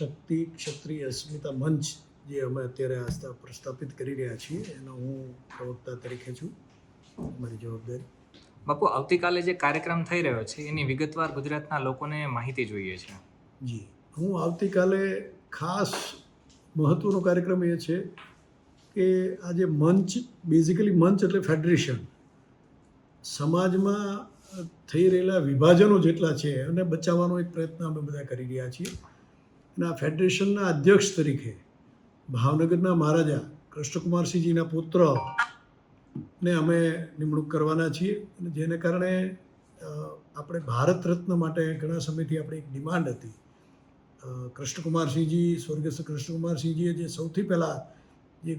શક્તિ ક્ષત્રિય અસ્મિતા મંચ જે અમે અત્યારે આસ્થા પ્રસ્થાપિત કરી રહ્યા છીએ એનો હું પ્રવક્તા તરીકે છું. મારી જવાબદારી. બાપુ આવતીકાલે જે કાર્યક્રમ થઈ રહ્યો છે એની વિગતવાર ગુજરાતના લોકોને માહિતી જોઈએ છે. જી. હું આવતીકાલે ખાસ મહત્ત્વનો કાર્યક્રમ એ છે કે આજે મંચ બેઝિકલી મંચ એટલે ફેડરેશન સમાજમાં થઈ રહેલા વિભાજનો જેટલા છે એને બચાવવાનો એક પ્રયત્ન અમે બધા કરી રહ્યા છીએ. અને આ ફેડરેશનના અધ્યક્ષ તરીકે ભાવનગરના મહારાજા કૃષ્ણકુમારસિંહજીના પુત્ર ને અમે નિમણૂક કરવાના છીએ અને જેને કારણે આપણે ભારત રત્ન માટે ઘણા સમયથી આપણી એક ડિમાન્ડ હતી. કૃષ્ણકુમારસિંહજી, સ્વર્ગસ્થ કૃષ્ણકુમારસિંહજીએ જે સૌથી પહેલાં જે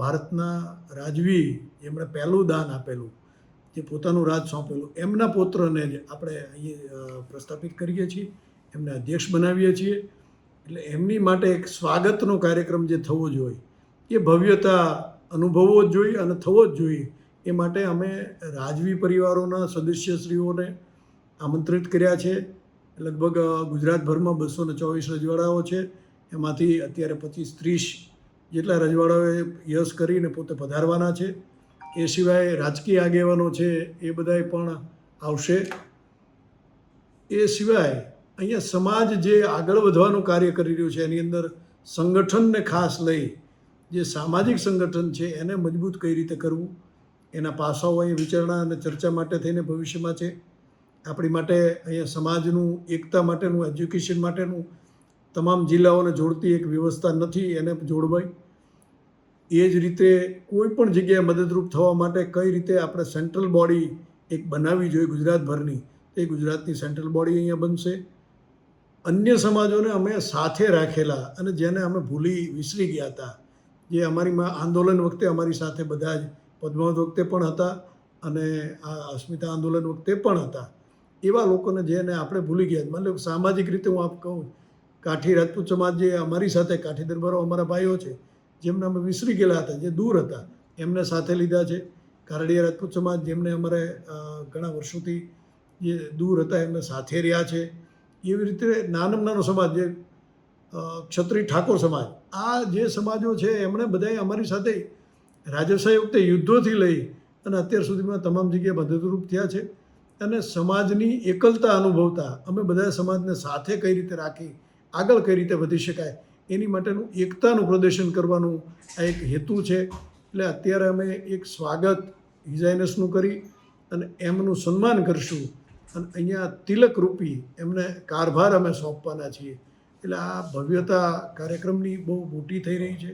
ભારતના રાજવી એમણે પહેલું દાન આપેલું, જે પોતાનું રાજ સોંપેલું, એમના પુત્રને જ આપણે અહીં પ્રસ્થાપિત કરીએ છીએ, એમને અધ્યક્ષ બનાવીએ છીએ. એટલે એમની માટે એક સ્વાગતનો કાર્યક્રમ જે થવો જોઈએ, એ ભવ્યતા અનુભવવો જ જોઈએ અને થવો જ જોઈએ. એ માટે અમે રાજવી પરિવારોના સદસ્યશ્રીઓને આમંત્રિત કર્યા છે. લગભગ ગુજરાતભરમાં બસો ને ચોવીસ રજવાડાઓ છે. એમાંથી અત્યારે પચીસ ત્રીસ જેટલા રજવાડાઓએ યશ કરીને પોતે પધારવાના છે. એ સિવાય રાજકીય આગેવાનો છે એ બધાય પણ આવશે. એ સિવાય અહીંયા સમાજ જે આગળ વધવાનું કાર્ય કરી રહ્યું છે, એની અંદર સંગઠનને ખાસ લઈ જે સામાજિક સંગઠન છે, એને મજબૂત કઈ રીતે કરવું, એના પાસાઓ અહીં વિચારણા અને ચર્ચા માટે થઈને ભવિષ્યમાં છે. આપણી માટે અહીંયા સમાજનું, એકતા માટેનું, એજ્યુકેશન માટેનું તમામ જિલ્લાઓને જોડતી એક વ્યવસ્થા નથી, એને જોડવાય. એ જ રીતે કોઈ પણ જગ્યાએ મદદરૂપ થવા માટે કઈ રીતે આપણે સેન્ટ્રલ બોડી એક બનાવવી જોઈએ ગુજરાતભરની એ ગુજરાતની સેન્ટ્રલ બોડી અહીંયા બનશે. અન્ય સમાજોને અમે સાથે રાખેલા અને જેને અમે ભૂલી વિસરી ગયા હતા. જે અમારીમાં આંદોલન વખતે અમારી સાથે બધા જ પદ્માવત વખતે પણ હતા અને આ અસ્મિતા આંદોલન વખતે પણ હતા. એવા લોકોને જેને આપણે ભૂલી ગયા મતલબ સામાજિક રીતે હું આપ કહું, કાઠી રાજપૂત સમાજ જે અમારી સાથે, કાઠી દરબારો અમારા ભાઈઓ છે, જેમને અમે વિસરી ગયેલા હતા, જે દૂર હતા, એમને સાથે લીધા છે. કારડીયા રાજપૂત સમાજ જેમને અમારે ઘણા વર્ષોથી જે દૂર હતા, એમને સાથે રહ્યા છે. એવી રીતે નાનામાં નાનો સમાજ, જે ક્ષત્રિય ઠાકોર સમાજ, આ જે સમાજો છે, એમણે બધાએ અમારી સાથે રાજાશાહી વખતે યુદ્ધોથી લઈ અને અત્યાર સુધીમાં તમામ જગ્યાએ મદદરૂપ થયા છે. અને સમાજની એકલતા અનુભવતા અમે બધા સમાજને સાથે કઈ રીતે રાખી, આગળ કઈ રીતે વધી શકાય, એની માટેનું એકતાનું પ્રદર્શન કરવાનું આ એક હેતુ છે. એટલે અત્યારે અમે એક સ્વાગત હિઝાઇનસનું કરી અને એમનું સન્માન કરશું. અને અહીંયા તિલક રૂપી એમને કારભાર અમે સોંપવાના છીએ. એટલે આ ભવ્યતા કાર્યક્રમની બહુ મોટી થઈ રહી છે.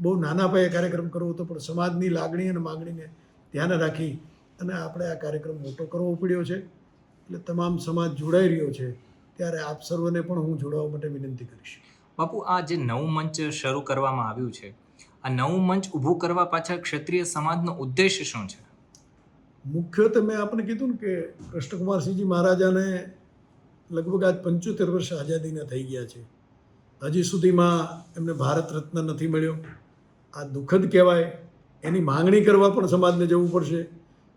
બહુ નાના પાયે કાર્યક્રમ કરવો હતો પણ સમાજની લાગણી અને માગણીને ધ્યાને રાખી અને આપણે આ કાર્યક્રમ મોટો કરવો પડ્યો છે. એટલે તમામ સમાજ જોડાઈ રહ્યો છે. ત્યારે આપ સર્વને પણ હું જોડાવા માટે વિનંતી કરીશ. બાપુ, આ જે નવું મંચ શરૂ કરવામાં આવ્યું છે, આ નવું મંચ ઊભું કરવા પાછળ ક્ષત્રિય સમાજનો ઉદ્દેશ શું છે? મુખ્યત્વે મેં આપણે કીધું ને કે કૃષ્ણકુમારસિંહજી મહારાજાને લગભગ આજ પંચોતેર વર્ષ આઝાદીના થઈ ગયા છે. હજી સુધીમાં એમને ભારત રત્ન નથી મળ્યો. આ દુઃખદ કહેવાય. એની માંગણી કરવા પણ સમાજને જવું પડશે.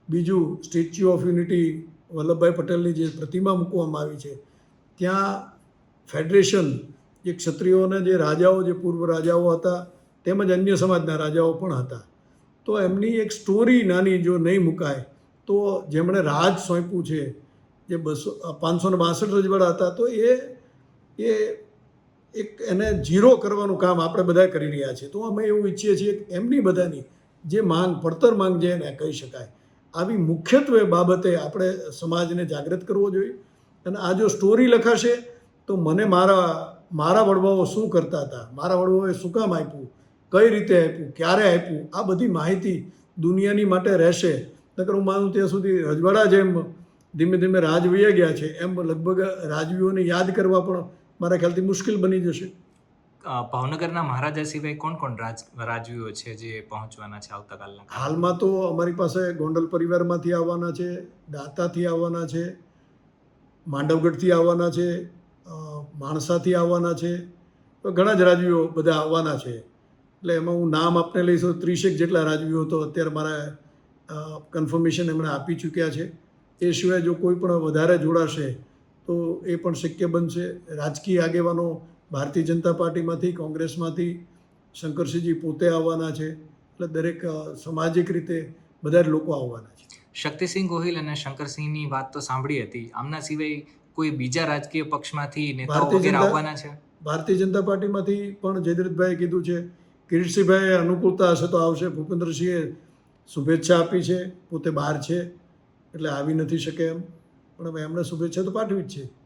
બીજું, સ્ટેચ્યુ ઓફ યુનિટી વલ્લભભાઈ પટેલની જે પ્રતિમા મૂકવામાં આવી છે, ત્યાં ફેડરેશન, જે ક્ષત્રિયોના જે રાજાઓ, જે પૂર્વ રાજાઓ હતા, તેમજ અન્ય સમાજના રાજાઓ પણ હતા. તો એમની એક સ્ટોરી નાની જો નહીં મુકાય તો જેમણે રાજ સોંપ્યું છે, જે બસો પાંચસો ને બાસઠ રજવાડા હતા, તો એ એ એક એને ઝીરો કરવાનું કામ આપણે બધા કરી રહ્યા છીએ. તો અમે એવું ઈચ્છીએ છીએ એમની બધાની જે માંગ, પડતર માંગ છે એને કહી શકાય, આવી મુખ્યત્વે બાબતે આપણે સમાજને જાગૃત કરવો જોઈએ. અને આ જો સ્ટોરી લખાશે, તો મને મારા મારા વડવાઓ શું કરતા હતા, મારા વડવાઓએ શું કામ આપ્યું, કઈ રીતે આપ્યું, ક્યારે આપ્યું, આ બધી માહિતી દુનિયાની માટે રહેશે. નકર હું માનું ત્યાં સુધી રજવાડા જેમ ધીમે ધીમે રાજવીએ ગયા છે એમ લગભગ રાજવીઓને યાદ કરવા પણ મારા ખ્યાલથી મુશ્કેલ બની જશે. ભાવનગરના મહારાજા સિવાય કોણ કોણ રાજ રાજવીઓ છે જે પહોંચવાના છે આવતીકાલના હાલમાં તો અમારી પાસે ગોંડલ પરિવારમાંથી આવવાના છે દાતાથી આવવાના છે માંડવગઢથી આવવાના છે માણસાથી આવવાના છે તો ઘણા જ રાજવીઓ બધા આવવાના છે. એટલે એમાં હું નામ આપને લઈશ ત્રીસેક જેટલા રાજવીઓ તો અત્યારે મારા કન્ફર્મેશન એમણે આપી ચૂક્યા છે. એ સિવાય જો કોઈ પણ વધારે જોડાશે તો એ પણ શક્ય બનશે. રાજકીય આગેવાનો ભારતીય જનતા પાર્ટીમાંથી કોંગ્રેસમાંથી શંકરસિંહજી પોતે આવવાના છે. એટલે દરેક સામાજિક રીતે બધા લોકો આવવાના છે. શક્તિસિંહ ગોહિલ અને શંકરસિંહની વાત તો સાંભળી હતી. આમના સિવાય કોઈ બીજા રાજકીય પક્ષમાંથી નેતાઓ વગેરે આવવાના છે? ભારતીય જનતા પાર્ટીમાંથી પણ જયદ્રથભાઈએ કીધું છે કિરીટસિંહભાઈએ અનુકૂળતા હશે તો આવશે ભૂપેન્દ્રસિંહે શુભેચ્છા આપી છે, પોતે બહાર છે, એટલે આવી નથી શકે એમ. પણ હવે એમણે શુભેચ્છા તો પાઠવી જ છે.